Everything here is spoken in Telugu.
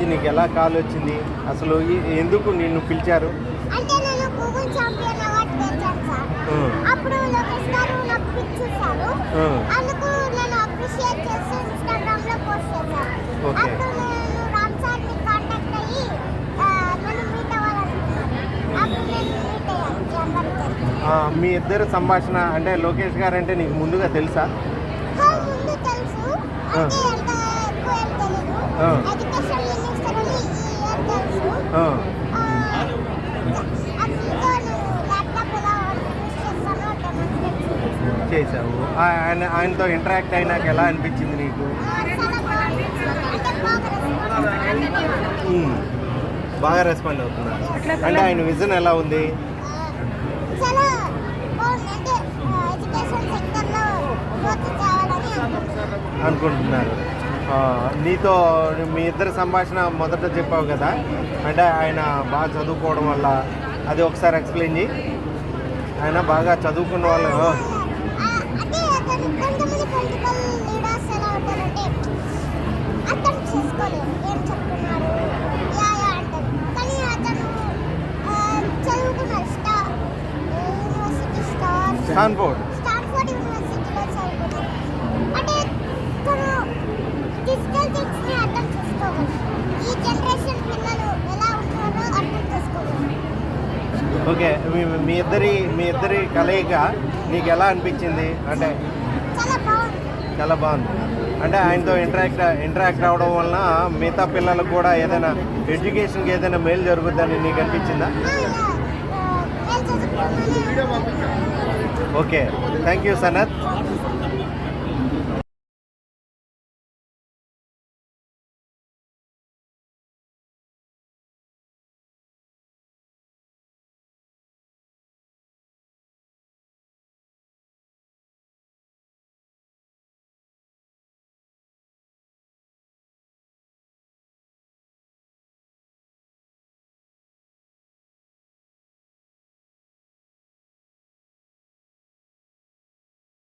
నుంచి నీకు ఎలా కాల్ వచ్చింది? అసలు ఎందుకు నిన్ను పిలిచారు? అంటే నేను గూగుల్ ఛాంపియన్ అవార్డు గెలిచాను సార్. ఉమ్, అప్పుడు లోకేష్ గారు నాకు పిక్ చూశారు. ఉమ్, అందుకు నేను అప్రిషియేట్ చేసి ఇన్స్టాగ్రామ్లో పోస్ట్ చేశాను. ఓకే. అప్పుడు నేను రామ్ సార్ని కాంటాక్ట్ అయ్యి ఆ, నన్ను మీట్ అవ్వాలనుకున్నాను. అప్పుడు నేను మీట్ అయ్యాను మీ ఇద్దరు సంభాషణ అంటే లోకేష్ గారు అంటే నీకు ముందుగా తెలుసా? ముందు తెలుసు. అంటే ఎక్కువ చేసావు ఆ- ఆయన ఆయనతో ఇంటరాక్ట్ అయినాక ఎలా అనిపించింది నీకు? బాగా రెస్పాండ్ అవుతున్నారు అంటే ఆయన విజన్ ఎలా ఉంది? అనుకుంటున్నారు. నీతో మీ ఇద్దరి సంభాషణ మొదట చెప్పావు కదా. అంటే ఆయన బాగా చదువుకోవడం వల్ల అది ఒకసారి ఎక్స్ప్లెయిన్ చేయి ఆయన బాగా చదువుకున్న వాళ్ళు ఆ, ఓకే మీ మీ ఇద్దరి మీ ఇద్దరి కలయిక నీకు ఎలా అనిపించింది? అంటే చాలా బాగుంది. అంటే ఆయనతో ఇంటరాక్ట్ ఇంటరాక్ట్ అవ్వడం వలన మిగతా పిల్లలకు కూడా ఏదైనా ఎడ్యుకేషన్కి ఏదైనా మేలు జరుగుద్దని నీకు అనిపించిందా? ఓకే. Thank you Sanath